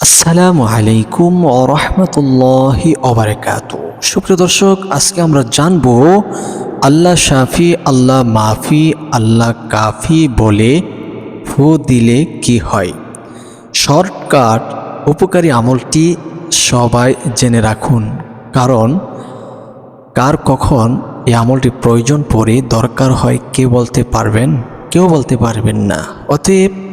আসসালামু আলাইকুম ও রহমতুল্লাহি অবরাকাত সুপ্রিয় দর্শক, আজকে আমরা জানব, আল্লাহ শাফি, আল্লাহ মাফি, আল্লাহ কাফি বলে ফু দিলে কি হয়? শর্টকাট, উপকারী আমলটি সবাই জেনে রাখুন। কারণ, কার কখন এই আমলটি প্রয়োজন পড়ে দরকার হয় কে বলতে পারবেন? কেউ বলতে পারবেন না। অতএব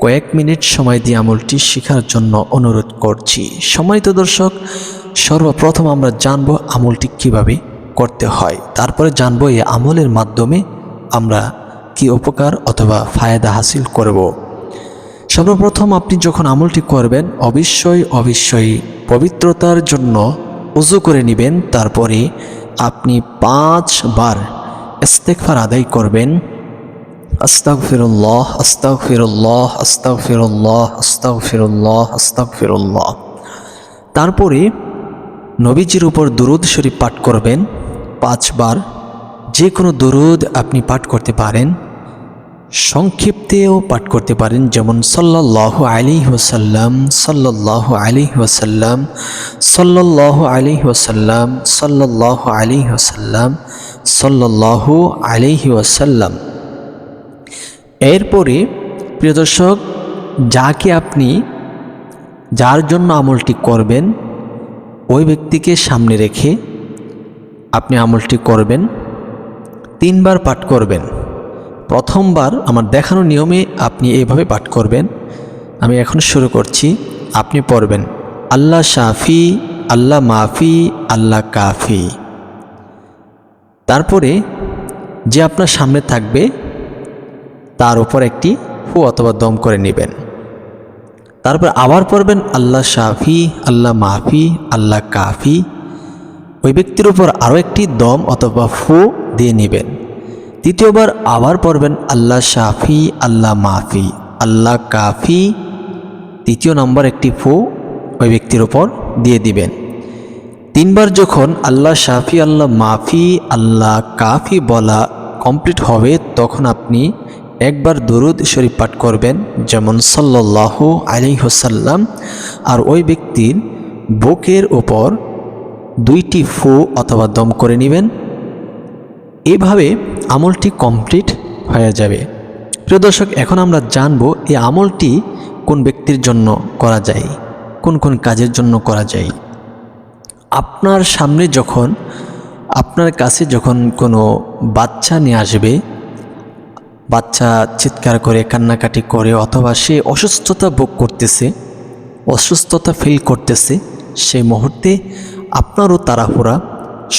কয়েক মিনিট সময় দিয়ে আমলটি শেখার জন্য অনুরোধ করছি। সম্মানিত দর্শক, সর্বপ্রথম আমরা জানব আমলটি কীভাবে করতে হয়। তারপরে জানব এই আমলের মাধ্যমে আমরা কি উপকার অথবা ফায়দা হাসিল করব। সর্বপ্রথম আপনি যখন আমলটি করবেন, অবশ্যই অবশ্যই পবিত্রতার জন্য উজু করে নেবেন। তারপরে আপনি পাঁচবার ইস্তেকফার আদায় করবেন। আস্তাগফিরুল্লাহ আস্তাগফিরুল্লাহ আস্তাগফিরুল্লাহ আস্তাগফিরুল্লাহ আস্তাগফিরুল্লাহ। তারপরে নবীজির উপর দুরুদ শরীফ পাঠ করবেন। পাঁচবার যে কোনো দুরুদ আপনি পাঠ করতে পারেন, সংক্ষিপ্তেও পাঠ করতে পারেন। যেমন সাল্লাহ আলী ওসাল্লাম সাল্লাহ আলী ওসাল্লাম সাল্লাহ আলী ওসাল্লাম সাল্লাহ আলী ওসাল্লাম সাল্লাহ আলিহি ওসাল্লাম এরপরে, প্রিয় দর্শক, যাকে আপনি যার জন্য আমলটি করবেন, ওই ব্যক্তিকে সামনে রেখে আপনি আমলটি করবেন, তিনবার পাঠ করবেন। প্রথমবার আমার দেখানো নিয়মে আপনি এইভাবে পাঠ করবেন। আমি এখন শুরু করছি। আপনি পড়বেন, আল্লাহ শাফি, আল্লাহ মাফি, আল্লাহ কাফি। তারপরে যে আপনার সামনে থাকবে তার উপর একটি ফু অথবা দম করে নেবেন। তারপর আবার পড়বেন, আল্লাহ শাফি, আল্লাহ মাফি, আল্লাহ কাফি। ওই ব্যক্তির উপর আরও একটি দম অথবা ফু দিয়ে নেবেন। দ্বিতীয়বার আবার পড়বেন, আল্লাহ শাফি, আল্লাহ মাফি, আল্লাহ কাফি। তৃতীয় নম্বর একটি ফু ওই ব্যক্তির উপর দিয়ে দিবেন। তিনবার যখন আল্লাহ শাফি, আল্লাহ মাফি, আল্লাহ কাফি বলা কমপ্লিট হবে, তখন আপনি একবার দরুদ শরীফ পাঠ করবেন, যেমন সাল্লাহ আলি হোসাল্লাম আর ওই ব্যক্তির বুকের ওপর দুইটি ফু অথবা দম করে নেবেন। এভাবে আমলটি কমপ্লিট হয়ে যাবে। প্রিয় দর্শক, এখন আমরা জানব এই আমলটি কোন ব্যক্তির জন্য করা যায়, কোন কোন কাজের জন্য করা যায়। আপনার সামনে যখন, আপনার কাছে যখন কোনো বাচ্চা নিয়ে আসবে বাচ্চা চিৎকার করে, কান্নাকাটি করে, অথবা সে অসুস্থতা ভোগ করতেছে, অসুস্থতা ফিল করতেছে সেই মুহূর্তে আপনারও তাড়াহুড়া,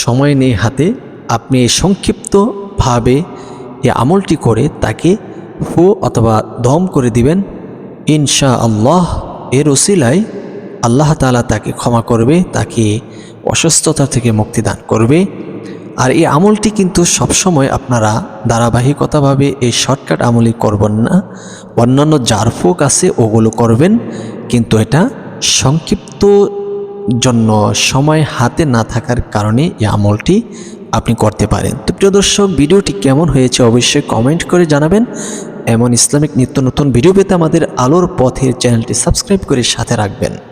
সময় নেই হাতে, আপনি সংক্ষিপ্তভাবে এ আমলটি করে তাকে ফু অথবা দম করে দিবেন। ইনশা আল্লাহ এর ওসিলায় আল্লাহ তালা তাকে ক্ষমা করবে, তাকে অসুস্থতা থেকে মুক্তি দান করবে। আর এই আমলটি কিন্তু সবসময় আপনারা ধারাবাহিকতাভাবে এই শর্টকাট আমলই করবেন না। অন্যান্য জারফোক আছে, ওগুলো করবেন। কিন্তু এটা সংক্ষিপ্ত জন্য সময় হাতে না থাকার কারণে এই আমলটি আপনি করতে পারেন। তো প্রিয় দর্শক, ভিডিওটি কেমন হয়েছে অবশ্যই কমেন্ট করে জানাবেন। এমন ইসলামিক নিত্য নতুন ভিডিও পেতে আমাদের আলোর পথের চ্যানেলটি সাবস্ক্রাইব করে সাথে রাখবেন।